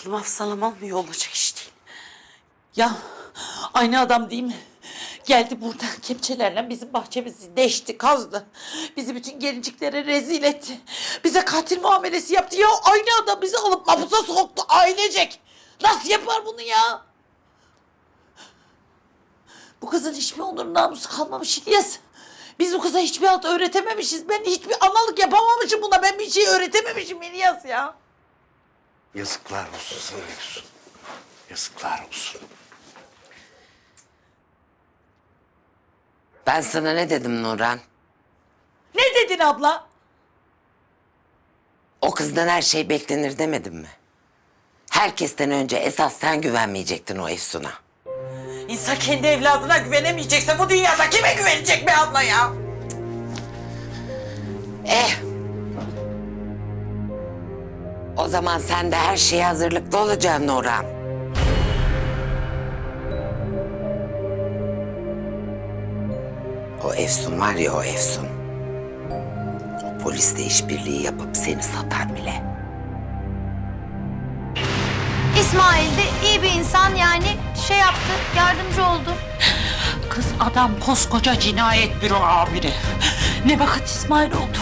Aklım hafsalam almıyor olacak iş değil. Ya aynı adam değil mi? Geldi burada kepçelerle bizim bahçemizi deşti, kazdı. Bizi bütün gelinciklere rezil etti. Bize katil muamelesi yaptı. Ya aynı adam bizi alıp mahpusa soktu ailecek. Nasıl yapar bunu ya? Bu kızın hiçbir onur namusu kalmamış İlyas. Biz bu kıza hiçbir alt öğretememişiz. Ben hiçbir analık yapamamışım buna. Ben bir şey öğretememişim İlyas ya. Yazıklar olsun sana Efsun. Yazıklar olsun. Ben sana ne dedim Nurhan? Ne dedin abla? O kızdan her şey beklenir demedim mi? Herkesten önce esas sen güvenmeyecektin o Efsun'a. İnsan kendi evladına güvenemeyecekse bu dünyada kime güvenecek be abla ya? Eh. O zaman sen de her şeye hazırlıklı olacaksın Nurhan. O Efsun var ya o Efsun. O polisle işbirliği yapıp seni satar bile. İsmail de iyi bir insan yani şey yaptı, yardımcı oldu. Kız adam koskoca cinayet büro amiri. Ne vakit İsmail oldu.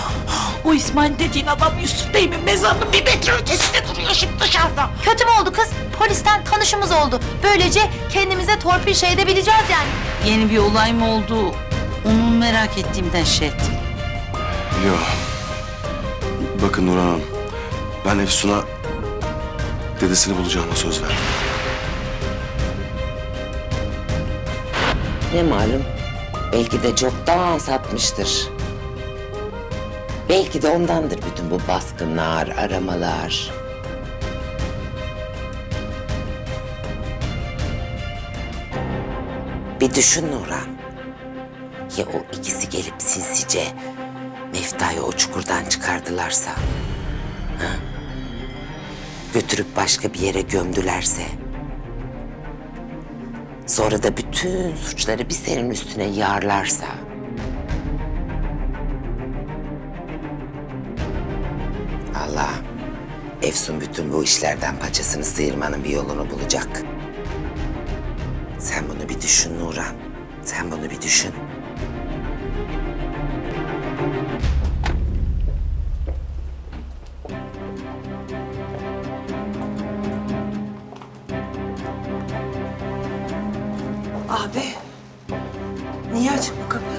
O İsmail dediğin adam Yusuf Bey'in mezarının bir metre ötesinde duruyor şimdi dışarıda. Kötü mü oldu kız? Polisten tanışımız oldu. Böylece kendimize torpil şey edebileceğiz yani. Yeni bir olay mı oldu? Onu merak ettiğimden şey ettim. Yok. Bakın Nurhan Hanım. Ben Efsun'a dedesini bulacağıma söz verdim. Ne malum? Belki de çoktan satmıştır. Belki de ondandır bütün bu baskınlar, aramalar. Bir düşün Nurhan. Ya o ikisi gelip sinsice Mefta'yı o çukurdan çıkardılarsa? Ha? Götürüp başka bir yere gömdülerse? Sonra da bütün suçları bir senin üstüne yağarlarsa. Efsun bütün bu işlerden paçasını sıyırmanın bir yolunu bulacak. Sen bunu bir düşün Nurhan. Sen bunu bir düşün. Abi niye açık bu kapı?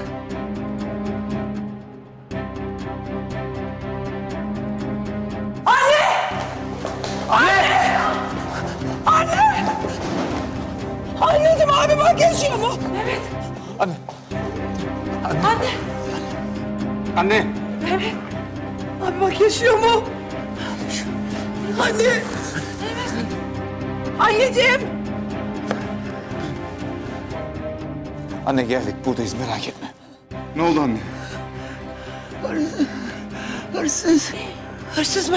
Bak yaşıyor mu? Evet. Anne. Anne. Anne. Abi bak yaşıyor mu? Anne. Evet. Anneciğim. Anne geldik buradayız merak etme. Ne oldu anne? Hırsız. Hırsız mı?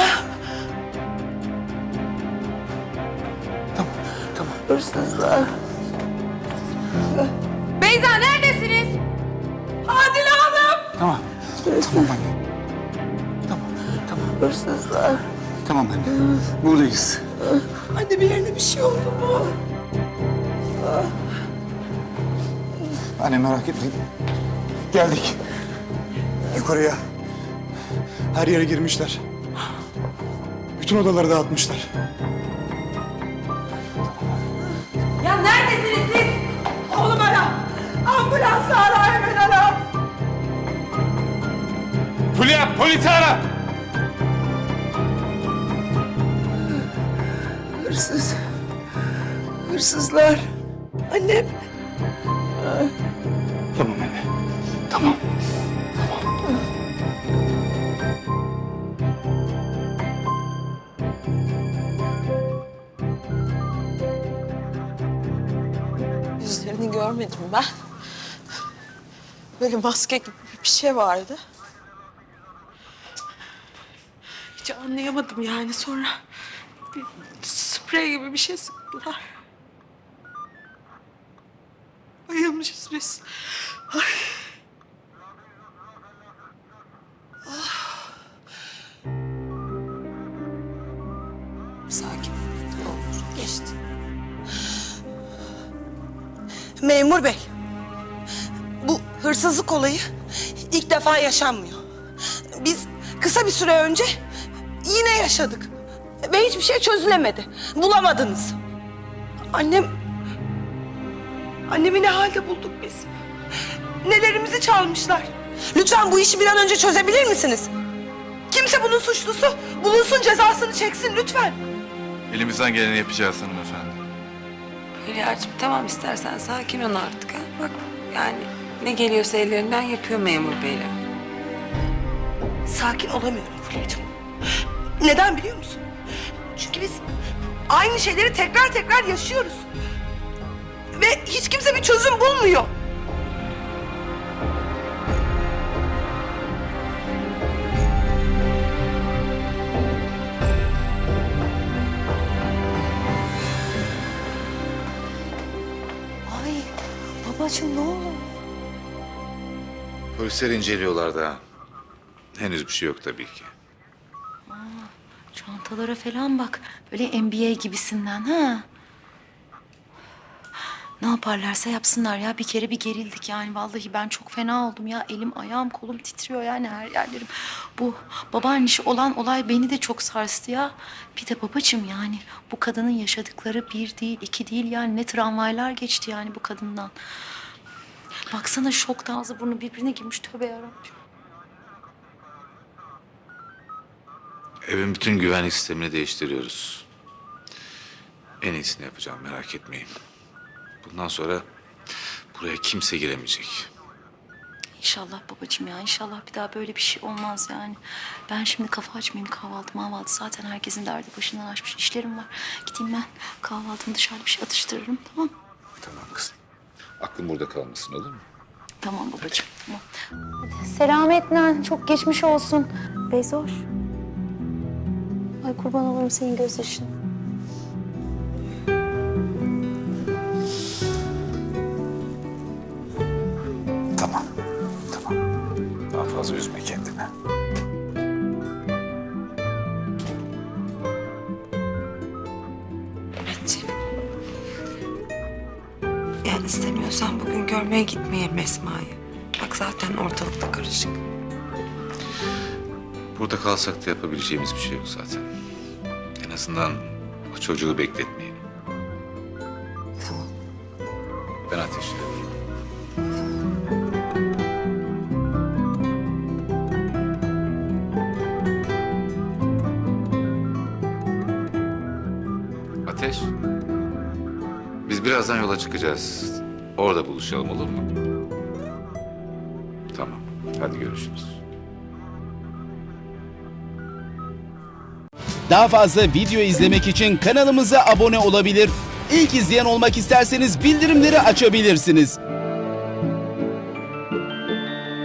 Tamam tamam. Hırsızlar. Beyza neredesiniz? Adile Hanım. Tamam. Tamam anne. Tamam tamam. Hırsızlar. Tamam anne. Buradayız. Anne bir yerine bir şey oldu mu? Anne merak etmeyin. Geldik. Yukarıya. Her yere girmişler. Bütün odaları dağıtmışlar. Hemen ara. Fulya polisi ara. Hırsız. Hırsızlar. Annem. Tamam anne. Tamam. Yüzlerini görmedim ben. Böyle maske gibi bir şey vardı. Hiç anlayamadım yani sonra bir sprey gibi bir şey sıktılar. Bayılmışız biz. Ay. Ah. Sakin ol. geçti. Memur bey, hırsızlık olayı ilk defa yaşanmıyor. Biz kısa bir süre önce yine yaşadık. Ve hiçbir şey çözülemedi. Bulamadınız. Annem... Annemi ne halde bulduk biz? Nelerimizi çalmışlar. Lütfen bu işi bir an önce çözebilir misiniz? Kimse bunun suçlusu bulunsun cezasını çeksin lütfen. Elimizden geleni yapacağız hanımefendi. Hülya'cığım tamam istersen sakin ol artık. Ha? Bak yani ne geliyorsa ellerinden yapıyor memur beyler. Sakin olamıyorum Fulya'cığım. Neden biliyor musun? Çünkü biz aynı şeyleri tekrar tekrar yaşıyoruz. Ve hiç kimse bir çözüm bulmuyor. Ay babacığım ne oldu? Polisler inceliyorlar da. Henüz bir şey yok tabii ki. Çantalara falan bak. Böyle NBA gibisinden ha. Ne yaparlarsa yapsınlar ya. Bir kere bir gerildik yani. Vallahi ben çok fena oldum ya. Elim, ayağım, kolum titriyor yani her yerlerim. Bu babaannesi olan olay beni de çok sarstı ya. Bir de babacığım yani bu kadının yaşadıkları bir değil, iki değil yani. Ne travmaylar geçti yani bu kadından. Baksana şokta ağzı burnu birbirine girmiş. Tövbe yarabbim. Evin bütün güvenlik sistemini değiştiriyoruz. En iyisini yapacağım merak etmeyin. Bundan sonra buraya kimse giremeyecek. İnşallah babacığım ya inşallah bir daha böyle bir şey olmaz yani. Ben şimdi kafa açmayayım kahvaltı mahvaltı zaten herkesin derdi başından aşmış işlerim var. Gideyim ben kahvaltımı dışarıda bir şey atıştırırım tamam mı? Aklın burada kalmasın olur mu? Tamam babacığım tamam. Hadi selametle çok geçmiş olsun. Bezoş. Ay kurban olurum senin gözyaşın. Tamam. Tamam. Daha fazla üzme kendini. Görmeye gitmeyelim Esma'yı. Bak zaten ortalıkta karışık. Burada kalsak da yapabileceğimiz bir şey yok zaten. En azından o çocuğu bekletmeyelim. Tamam. Ben ateşle. Ateş. Biz birazdan yola çıkacağız. Orada buluşalım olur mu? Tamam. Hadi görüşürüz. Daha fazla video izlemek için kanalımıza abone olabilir. İlk izleyen olmak isterseniz bildirimleri açabilirsiniz.